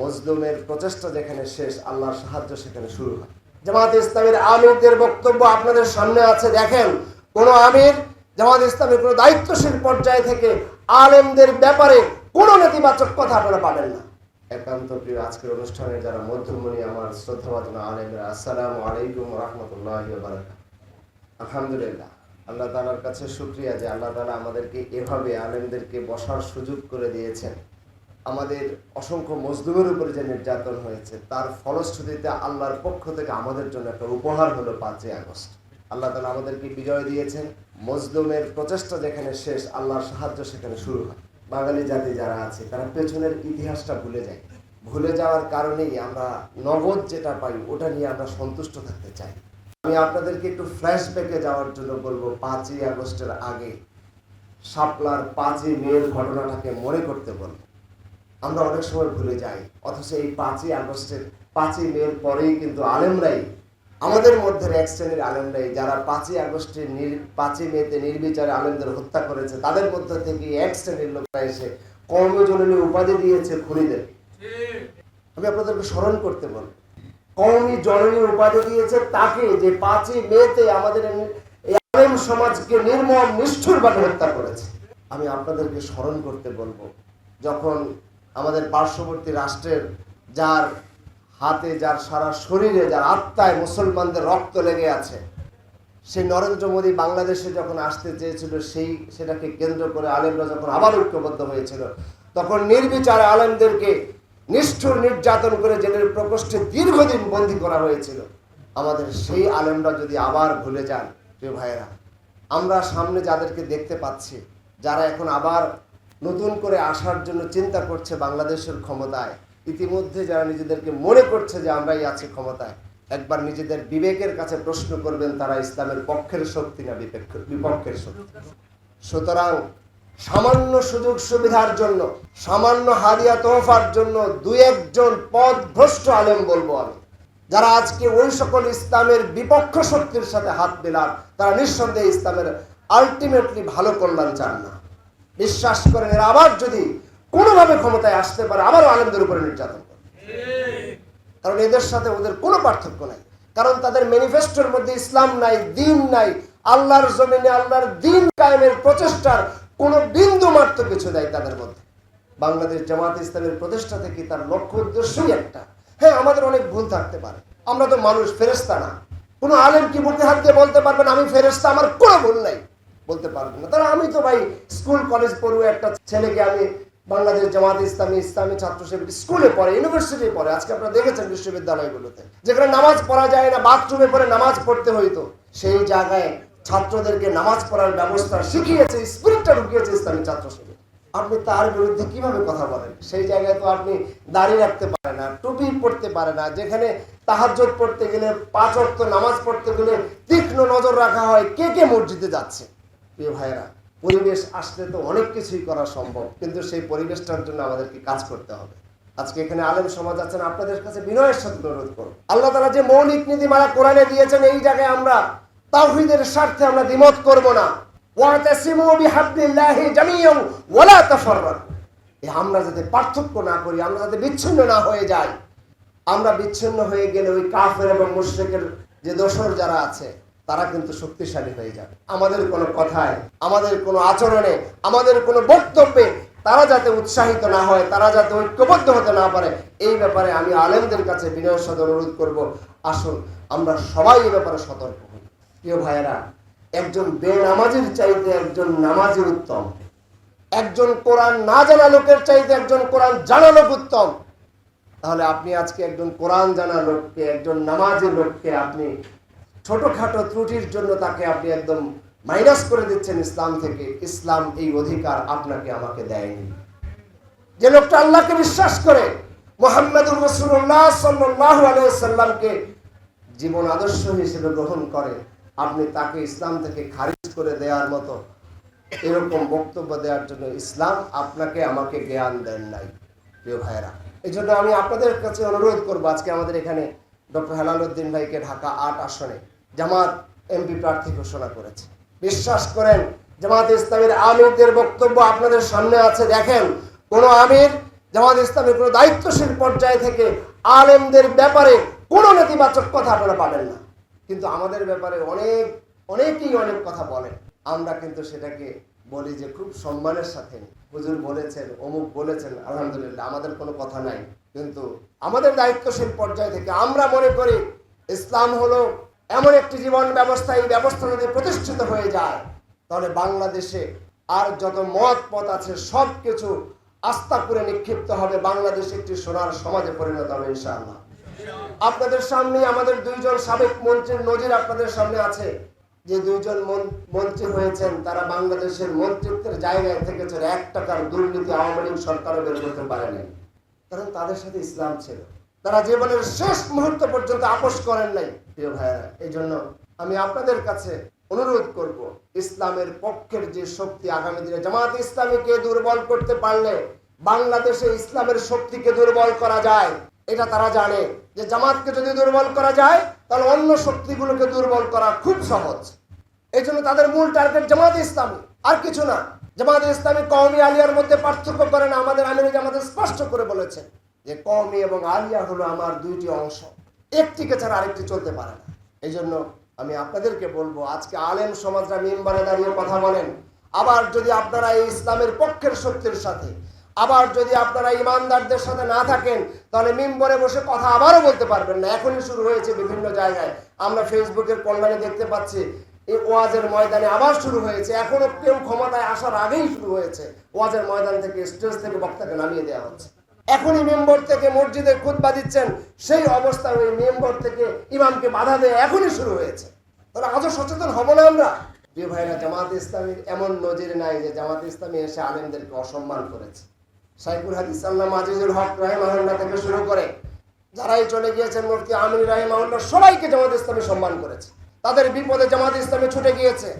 মজলুমের প্রচেষ্টা যেখানে শেষ, আল্লাহর সাহায্য সেখানে শুরু হয়। জামাত ইসলামের আমিরদের বক্তব্য আপনাদের সামনে আছে। দেখেন, কোন আমির জামাত ইসলামের কোনো দায়িত্বশীল পর্যায় থেকে আলেমদের ব্যাপারে কোনো নেতিবাচক কথা আপনারা পাবেন না। একান্ত প্রিয় আজকের অনুষ্ঠানে যারা মধ্যমণি, আমার শ্রদ্ধাবাদনা আলেমরা, আসসালামু আলাইকুম রহমতুল্লাহ আলহামদুলিল্লাহ, আল্লাহ তালার কাছে শুক্রিয়া যে আল্লাহ তালা আমাদেরকে এভাবে আলেমদেরকে বসার সুযোগ করে দিয়েছেন। আমাদের অসংখ্য মজলুমের উপরে যে নির্যাতন হয়েছে, তার ফলশ্রুতিতে আল্লাহর পক্ষ থেকে আমাদের জন্য একটা উপহার হলো পাঁচই আগস্ট। আল্লাহ তালা আমাদেরকে বিজয় দিয়েছেন। মজলুমের প্রচেষ্টা যেখানে শেষ, আল্লাহর সাহায্য সেখানে শুরু হয়। বাঙালি জাতি যারা আছে, তারা পেছনের ইতিহাসটা ভুলে যায়। ভুলে যাওয়ার কারণেই আমরা নগদ যেটা পাই, ওটা নিয়ে আমরা সন্তুষ্ট থাকতে চাই। আমি আপনাদেরকে একটু ফ্ল্যাশব্যাকে যাওয়ার জন্য বলব, পাঁচই আগস্টের আগে শাপলার পাঁচই মেয়ের ঘটনাটাকে মনে করতে বলব। আমরা অনেক সময় ভুলে যাই। অথচ এই পাঁচই আগস্টের পাঁচই মেয়ের পরেই কিন্তু আলেমরাই, আমাদের মধ্যে এক শ্রেণির আলেমরাই, যারা পাঁচই আগস্টে নির, পাঁচই মেতে নির্বিচারে আলেমদের হত্যা করেছে, তাদের মধ্যে থেকে এক শ্রেণির লোকরা এসে কর্মজননী উপাধি দিয়েছে খুনিদের। আমি আপনাদেরকে স্মরণ করতে বলব কওমি জননী উপাধি দিয়েছে তাকে যে পাঁচই মেতে আমাদের আলেম সমাজকে নির্মম, নিষ্ঠুরভাবে হত্যা করেছে। আমি আপনাদেরকে স্মরণ করতে বলব, যখন আমাদের পার্শ্ববর্তী রাষ্ট্রের যার হাতে, যার সারা শরীরে, যার আত্মায় মুসলমানদের রক্ত লেগে আছে সেই নরেন্দ্র মোদী বাংলাদেশে যখন আসতে চেয়েছিল, সেই, সেটাকে কেন্দ্র করে আলেমরা যখন আবার ঐক্যবদ্ধ হয়েছিল, তখন নির্বিচারে আলেমদেরকে নিষ্ঠুর নির্যাতন করে জেলের প্রকোষ্ঠে দীর্ঘদিন বন্দী করা হয়েছিল। আমাদের সেই আলেমরা যদি আবার ভুলে যান, প্রিয় ভাইয়েরা, আমরা সামনে যাদেরকে দেখতে পাচ্ছি, যারা এখন আবার নতুন করে আসার জন্য চিন্তা করছে বাংলাদেশের ক্ষমতায়। ইতিমধ্যে যারা নিজেদেরকে মনে করছে যে আমরাই আছি ক্ষমতায়, একবার নিজেদের বিবেকের কাছে প্রশ্ন করবেন, তারা ইসলামের পক্ষের শক্তি না বিপক্ষের শক্তি। সুতরাং সামান্য সুযোগ সুবিধার জন্য, সামান্য হাদিয়া তোহফার জন্য দু একজন পদ ভ্রষ্ট আলেম বলব আমি, যারা আজকে ওই সকল ইসলামের বিপক্ষ শক্তির সাথে হাত মেলান, তারা নিঃসন্দেহে ইসলামের আলটিমেটলি ভালো কল্যাণ চান না। বিশ্বাস করেন, এরা আবার যদি কোনোভাবে ক্ষমতায় আসতে পারে, আবারও আলেমদের উপরে নির্যাতন করে। কারণ এদের সাথে ওদের কোনো পার্থক্য নাই। কারণ তাদের ম্যানিফেস্টোর মধ্যে ইসলাম নাই, দিন নাই, আল্লাহর জমিনে আল্লাহর দিন কায়েমের প্রচেষ্টার কোনো বিন্দু মাত্র কিছু নাই তাদের মধ্যে। বাংলাদেশ জামাত ইসলামের প্রতিষ্ঠা থেকে তার লক্ষ্য উদ্দেশ্যই একটা। হ্যাঁ আমাদের অনেক ভুল থাকতে পারে। আমরা তো মানুষ ফেরেস্তা না। কোনো আলেম কি বুকে হাত দিয়ে বলতে পারবেন আমি ফেরেস্তা আমার কোনো ভুল নাই। বলতে পারবেন না। তারা আমি তো ভাই স্কুল, কলেজ পড়ুয়া একটা ছেলেকে আমি বাংলাদেশ জামাত ইসলামী ইসলামী ছাত্র সেবক স্কুলে পড়ে ইউনিভার্সিটি পড়ে, আজকে আপনারা দেখেছেন বিশ্ববিদ্যালয়গুলোতে। যেখানে নামাজ পড়া যায় না, বাথরুমে পড়ে নামাজ পড়তে হইতো। সেই জায়গায় ছাত্রদেরকে নামাজ পড়ার ব্যবস্থা শিখিয়েছে, স্পিরিটটা ঢুকিয়েছে ইসলামী ছাত্র সেবক আপনি তার বিরুদ্ধে কীভাবে কথা বলেন? সেই জায়গায় তো আপনি দাঁড়িয়ে রাখতে পারে না, টুপি পড়তে পারে না। যেখানে তাহাজ্জত পড়তে গেলে পাঁচ অর্থ নামাজ পড়তে গেলে তীক্ষ্ণ নজর রাখা হয় কে কে মসজিদে যাচ্ছে। প্রিয় ভাইরা পরিবেশ আসলে তো অনেক কিছুই করা সম্ভব, কিন্তু সেই পরিবেশটার জন্য আমাদেরকে কাজ করতে হবে। আজকে এখানে আলেম সমাজ আছেন, আপনাদের কাছে বিনয়ের সাথে অনুরোধ করো আল্লাহ তালা যে মৌলিক নীতিমালা কোরআনে দিয়েছেন এই জায়গায় আমরা তাওহীদের স্বার্থে আমরা দ্বিমত করব না। আমরা যাতে পার্থক্য না করি, আমরা যাতে বিচ্ছিন্ন না হয়ে যাই, আমরা বিচ্ছিন্ন হয়ে গেলে ওই কাফের এবং মুশরিকের যে দোষর যারা আছে তারা কিন্তু শক্তিশালী হয়ে যাবে। আমাদের কোনো কথায়, আমাদের কোনো আচরণে, আমাদের কোনো বক্তব্যে তারা যাতে উৎসাহিত না হয়, তারা যাতে ঐক্যবদ্ধ হতে না পারে, এই ব্যাপারে আমি আলেমদের কাছে বিনয়ের সাথে অনুরোধ করব। আসুন, আমরা সবাই এই ব্যাপারে সতর্ক হই। প্রিয় ভাইয়েরা, একজন বেনামাজির চাইতে একজন নামাজি উত্তম। একজন কোরআন না জানা লোকের চাইতে একজন কোরআন জানা লোক উত্তম। তাহলে আপনি আজকে একজন কোরআন জানা লোককে, একজন নামাজের লোককে আপনি ছোটখাটো ত্রুটির জন্য তাকে আপনি একদম মাইনাস করে দিচ্ছেন ইসলাম থেকে। ইসলাম এই অধিকার আপনাকে, আমাকে দেয়নি। যে লোকটা আল্লাহকে বিশ্বাস করে, মোহাম্মদুর রসুল্লাহ সাল্লাহ আলাইসাল্লামকে জীবন আদর্শ হিসেবে গ্রহণ করে, আপনি তাকে ইসলাম থেকে খারিজ করে দেওয়ার মতো এরকম বক্তব্য দেওয়ার জন্য ইসলাম আপনাকে, আমাকে জ্ঞান দেন নাই, প্রিয় ভাইয়েরা। এই জন্য আমি আপনাদের কাছে অনুরোধ করব, আজকে আমাদের এখানে ডক্টর হেলাল উদ্দিন ভাইকে ঢাকা আট আসনে জামাত এমপি প্রার্থী ঘোষণা করেছে। বিশ্বাস করেন, জামাত ইসলামের আমিরদের বক্তব্য আপনাদের সামনে আছে। দেখেন, কোন আমির জামাত ইসলামের কোনো দায়িত্বশীল পর্যায়ে থেকে আলেমদের ব্যাপারে কোনো নেতিবাচক কথা আপনারা পাবেন না। কিন্তু আমাদের ব্যাপারে অনেক, অনেকেই অনেক কথা বলেন। আমরা কিন্তু সেটাকে বলি যে খুব সম্মানের সাথে। হুজুর বলেছেন, অমুক বলেছেন, আলহামদুলিল্লাহ, আমাদের কোনো কথা নাই। কিন্তু আমাদের দায়িত্বশীল পর্যায় থেকে আমরা মনে করি, ইসলাম হলো এমন একটি জীবন ব্যবস্থা, এই ব্যবস্থা যদি প্রতিষ্ঠিত হয়ে যায়, তাহলে বাংলাদেশে আর যত মত পথ আছে সব কিছু আস্থা করে নিক্ষিপ্ত হবে, বাংলাদেশ একটি সোনার সমাজে পরিণত হবে, ইনশাআল্লাহ। আপনাদের সামনে আমাদের দুইজন সাবেক মন্ত্রীর নজির আপনাদের সামনে আছে। যে দুইজন মন- মন্ত্রী হয়েছেন, তারা বাংলাদেশের মন্ত্রিত্বের জায়গায় থেকেছেন। এক টাকার দুর্নীতি আওয়ামী লীগ সরকারও বের করতে পারেনি। কারণ তাদের সাথে ইসলাম ছিল। তারা জীবনের শেষ মুহূর্ত পর্যন্ত আপোষ করেন নাই। প্রিয় ভাইয়েরা এই জন্য আমি আপনাদের কাছে অনুরোধ করব, ইসলামের পক্ষের যে শক্তি আগামী দিনে, জামাত ইসলামীকে দুর্বল করতে পারলে বাংলাদেশে ইসলামের শক্তিকে দুর্বল করা যায়। এটা তারা জানে। যে জামাতকে যদি দুর্বল করা যায়, তাহলে অন্য শক্তিগুলোকে দুর্বল করা খুব সহজ। এই জন্য তাদের মূল টার্গেট জামাত ইসলামী। আর কিছু না। জামাত ইসলামী কওমি আলিয়ার মধ্যে পার্থক্য করে না, আমাদের আমির জামাতে স্পষ্ট করে বলেছেন যে কওমি এবং আলিয়া হলো আমার দুইটি অংশ। একটিকে ছাড়া আরেকটি চলতে পারে না। এই জন্য আমি আপনাদেরকে বলব, আজকে আলেম সমাজরা মেম্বারে দাঁড়িয়ে কথা বলেন। আবার যদি আপনারা এই ইসলামের পক্ষের শক্তির সাথে, আবার যদি আপনারা ইমানদারদের সাথে না থাকেন, তাহলে মিম্বরে বসে কথা আবারও বলতে পারবেন না। এখনই শুরু হয়েছে বিভিন্ন জায়গায়। আমরা ফেসবুকের কল্যাণে দেখতে পাচ্ছি এই ওয়াজের ময়দানে আবার শুরু হয়েছে। এখনও কেউ ক্ষমতায় আসার আগেই শুরু হয়েছে। ওয়াজের ময়দান থেকে, স্টেজ থেকে বক্তাকে নামিয়ে দেওয়া হচ্ছে। এখনই মেম্বর থেকে মসজিদে খুতবা দিচ্ছেন, সেই অবস্থায় ওই মেম্বর থেকে ইমামকে বাধা দেয় এখনই শুরু হয়েছে। তাহলে আজও সচেতন হব না আমরা? প্রিয় ভাইরা, জামাত ইসলামীর এমন নজির নাই যে জামাত ইসলামী এসে আলেমদেরকে অসম্মান করেছে। সাইকুল হাদিস আল্লাহ আজিজুল হক রাহিমাহুল্লাহ থেকে শুরু করে, যারাই চলে গিয়েছেন মুফতি আমিন রাহিমাহুল্লাহ, সবাইকে জামাত ইসলামী সম্মান করেছে। তাদের বিপদে জামাত ইসলামী ছুটে গিয়েছে।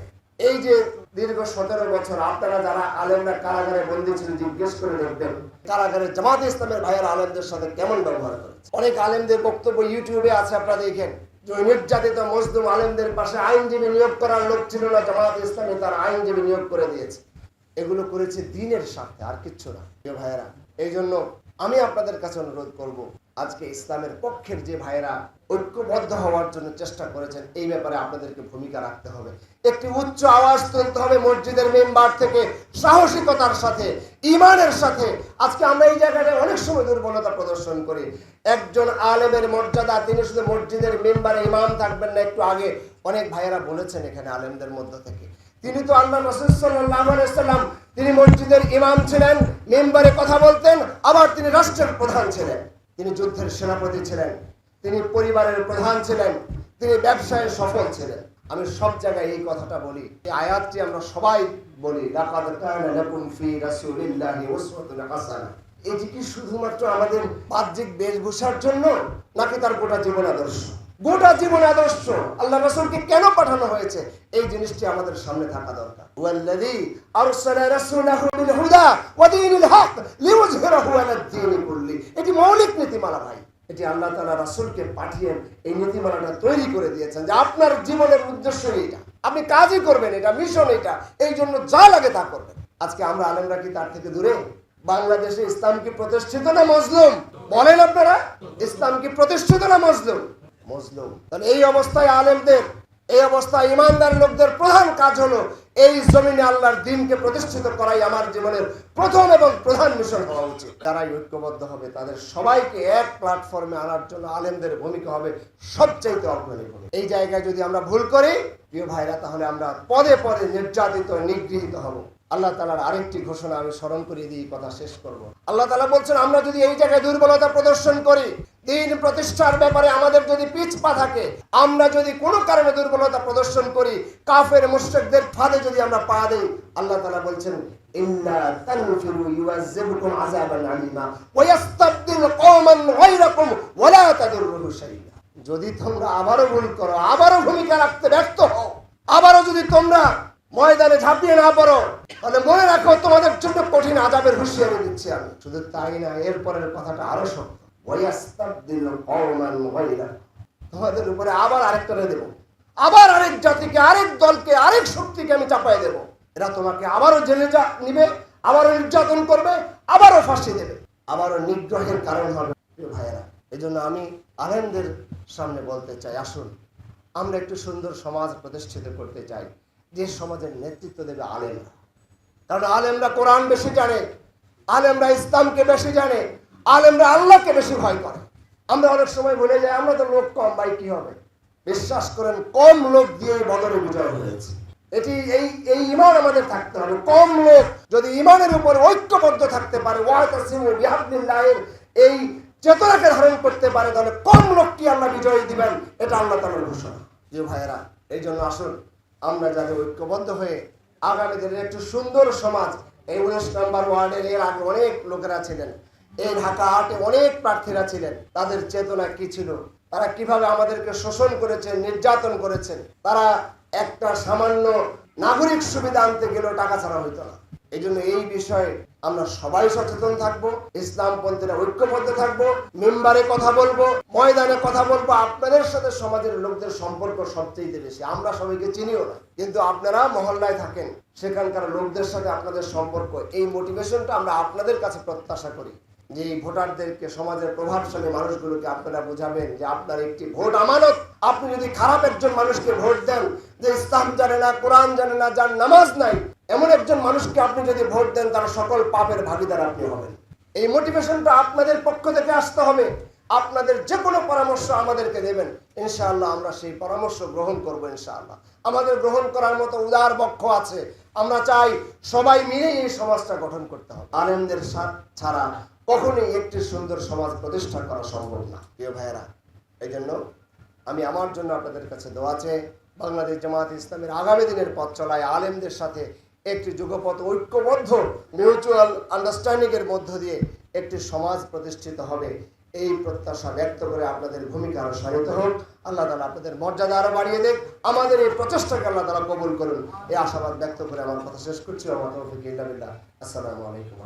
এই যে দীর্ঘ সতেরো বছর আপনারা যারা আলেমরা কারাগারে বন্দী ছিলেন, জিজ্ঞেস করে দেখবেন, কারাগারে জামাত ইসলামের ভাইয়ের আলেমদের সাথে কেমন ব্যবহার করেছে। অনেক আলেমদের বক্তব্য ইউটিউবে আছে, আপনারা দেখেন। নির্যাতিত মজলুম আলেমদের পাশে আইনজীবী নিয়োগ করার লোক ছিল না, জামাত ইসলামী তার আইনজীবী নিয়োগ করে দিয়েছে। এগুলো করেছে দিনের স্বার্থে, আর কিচ্ছু না। ভাইয়েরা এই জন্য আমি আপনাদের কাছে অনুরোধ করব আজকে ইসলামের পক্ষের যে ভাইয়েরা ঐক্যবদ্ধ হওয়ার জন্য চেষ্টা করেছেন, এই ব্যাপারে আপনাদেরকে ভূমিকা রাখতে হবে। একটি উচ্চ আওয়াজ তুলতে হবে মসজিদের মেম্বার থেকে, সাহসিকতার সাথে, ইমানের সাথে। আজকে আমরা এই জায়গাটায় অনেক সময় দুর্বলতা প্রদর্শন করি। একজন আলেমের মর্যাদা, তিনি শুধু মসজিদের মেম্বারে ইমাম থাকবেন না, একটু আগে অনেক ভাইয়েরা বলেছেন এখানে আলেমদের মধ্য থেকে। তিনি তো আল্লাহ রসুল সাল্লাম তিনি মসজিদের ইমাম ছিলেন, মেম্বারে কথা বলতেন, আবার তিনি রাষ্ট্রের প্রধান ছিলেন। তিনি যুদ্ধের সেনাপতি ছিলেন, তিনি পরিবারের প্রধান ছিলেন, তিনি ব্যবসায় সফল ছিলেন। আমি সব জায়গায় এই কথাটা বলি, এই আয়াতটি আমরা সবাই বলি এটি কি শুধুমাত্র আমাদের বাহ্যিক বেশভূষার জন্য, নাকি তার গোটা জীবন আদর্শ? গোটা জীবন আদর্শ। আল্লাহ রাসূলকে কেন পাঠানো হয়েছে? এই জিনিসটি আমাদের সামনে থাকা দরকার। ওয়াল্লাযী আরসালা রাসূলাহু বিল হুদা ওয়া দীনিল হক লিইয়ুযহিরাহু আলাদ দীনি কুল্লি। এটি মৌলিক নীতিমালা ভাই। এটি আল্লাহ তাআলা রাসূলকে পাঠিয়ে এই নীতিমালাটা তৈরি করে দিয়েছেন যে আপনার জীবনের উদ্দেশ্য এইটা। আপনি কাজই করবেন এটা, মিশন এটা, এই জন্য যা লাগে তা করবেন। আজকে আমরা আলেমরা কি তার থেকে দূরে? বাংলাদেশে ইসলাম কি প্রতিষ্ঠিত না মজলুম? বলেন আপনারা, ইসলাম কি প্রতিষ্ঠিত না মজলুম? মজলুম তাহলে এই অবস্থায় আলেমদের এই অবস্থায় ইমানদার লোকদের প্রধান কাজ হলো এই জমিনে আল্লাহর দিনকে প্রতিষ্ঠিত করাই আমার জীবনের প্রথম এবং প্রধান মিশন হওয়া উচিত। তারাই ঐক্যবদ্ধ হবে, তাদের সবাইকে এক প্ল্যাটফর্মে আনার জন্য আলেমদের ভূমিকা হবে সবচাইতে অগ্রণী ভূমিকা। এই জায়গায় যদি আমরা ভুল করি, প্রিয় ভাইরা, তাহলে আমরা পদে পদে নির্যাতিত, নিগৃহীত হব। আল্লাহ তালার আরেকটি ঘোষণা আমি স্মরণ করিয়ে দিয়ে কথা শেষ করব। আল্লাহ তালা বলছেন, আমরা যদি এই জায়গায় দুর্বলতা প্রদর্শন করি, দিন প্রতিষ্ঠার ব্যাপারে আমাদের যদি পিছপা থাকে, আমরা যদি কোনো কারণে দুর্বলতা প্রদর্শন করি, কাফের মুশরিকদের ফাঁদে যদি আমরা পা দেই, আল্লাহ তালা বলছেন যদি তোমরা আবারও ভুল করো, আবারও ভূমিকা রাখতে ব্যর্থ হও, আবারও যদি তোমরা ময়দানে ঝাঁপিয়ে না পড়ো, তাহলে মনে রাখো তোমাদের জন্য কঠিন আজাবের হুঁশিয়ারি দিচ্ছি আমি। শুধু তাই না এরপরের কথাটা আরও ওয়াস্তাবদিল তোমাদের উপরে আবার আরেকটা দেব। আবার আরেক জাতিকে, আরেক দলকে, আরেক শক্তিকে আমি চাপাই দেব। এরা তোমাকে আবারও জেলে যা নিবে, আবারও নির্যাতন করবে, আবারও ফাঁসি দেবে। আবারও নিগ্রহের কারণ হবে ভাইয়েরা। এই জন্য আমি আলেমদের সামনে বলতে চাই, আসুন, আমরা একটু সুন্দর সমাজ প্রতিষ্ঠিত করতে চাই। যে সমাজের নেতৃত্ব দেবে আলেমরা। কারণ আলেমরা কোরআন বেশি জানে, আলেমরা ইসলামকে বেশি জানে, আলেমরা আল্লাহকে বেশি ভয় করে। আমরা অনেক সময় বলে যাই, আমরা তো লোক কম, ভাই, কি হবে? বিশ্বাস করেন, কম লোক দিয়ে বদলে বিজয় হয়েছে। এটি এই এই ইমান আমাদের থাকতে হবে। কম লোক যদি ইমানের উপর ঐক্যবদ্ধ থাকতে পারে, ওয়াতাসিমু বিহাবলিল্লাহের এই চেতনাকে ধারণ করতে পারে, তাহলে কম লোককে আল্লাহ বিজয় দিবেন? এটা আল্লাহ তাআলার ঘোষণা। যে ভাইয়েরা, এই জন্য আসুন, আমরা যাতে ঐক্যবদ্ধ হয়ে আগামী দিনের একটু সুন্দর সমাজ, এই উনিশ নম্বর ওয়ার্ডের এর আগে অনেক লোকেরা ছিলেন। এই ঢাকা আটে অনেক প্রার্থীরা ছিলেন। তাদের চেতনা কি ছিল? তারা কীভাবে আমাদেরকে শোষণ করেছেন নির্যাতন করেছেন তারা একটা সামান্য নাগরিক সুবিধা আনতে গেলেও টাকা ছাড়া হইতো না। এই জন্য এই বিষয়ে আমরা সবাই সচেতন থাকব ইসলাম পন্থীরা ঐক্যবদ্ধ থাকব, মেম্বারে কথা বলব, ময়দানে কথা বলব, আপনাদের সাথে সমাজের লোকদের সম্পর্ক সবচেয়ে বেশি। আমরা সবাইকে চিনিও না, কিন্তু আপনারা মহল্লায় থাকেন, সেখানকার লোকদের সাথে আপনাদের সম্পর্ক, এই মোটিভেশনটা আমরা আপনাদের কাছে প্রত্যাশা করি। যে ভোটারদেরকে সমাজের প্রভাবশালী মানুষগুলোকে আপনারা বোঝাবেন যে আপনার একটি ভোট আমানত। আপনি যদি খারাপ একজন মানুষকে ভোট দেন, যে ইসলাম জানে না, কোরআন জানে না, যার নামাজ নাই, এমন একজন মানুষকে আপনি যদি ভোট দেন, তার সকল পাপের ভাগিদার আপনি হবেন। এই মোটিভেশনটা আপনাদের পক্ষ থেকে আসতে হবে। আপনাদের যে কোনো পরামর্শ আমাদেরকে দেবেন। ইনশাআল্লাহ আমরা সেই পরামর্শ গ্রহণ করব ইনশাআল্লাহ। আমাদের গ্রহণ করার মতো উদার পক্ষ আছে। আমরা চাই সবাই মিলে এই সমাজটা গঠন করতে হবে। আলেমদের ছাড়া কখনোই একটি সুন্দর সমাজ প্রতিষ্ঠা করা সম্ভব না। প্রিয় ভাইয়েরা এই জন্য আমি আমার জন্য আপনাদের কাছে দোয়া চেয়ে বাংলাদেশ জামাত ইসলামের আগামী দিনের পথ চলায় আলেমদের সাথে একটি যুগপথ ঐক্যবদ্ধ মিউচুয়াল আন্ডারস্ট্যান্ডিং এর মধ্য দিয়ে একটি সমাজ প্রতিষ্ঠিত হবে। এই প্রত্যাশা ব্যক্ত করে আপনাদের ভূমিকা আরও সারিত হোক। আল্লাহ তালা আপনাদের মর্যাদা আরও বাড়িয়ে দেখ। আমাদের এই প্রচেষ্টাকে আল্লাহ তালা কবুল করুন। এই আশাবাদ ব্যক্ত করে আমার কথা শেষ করছি। আমার। আসসালামু আলাইকুম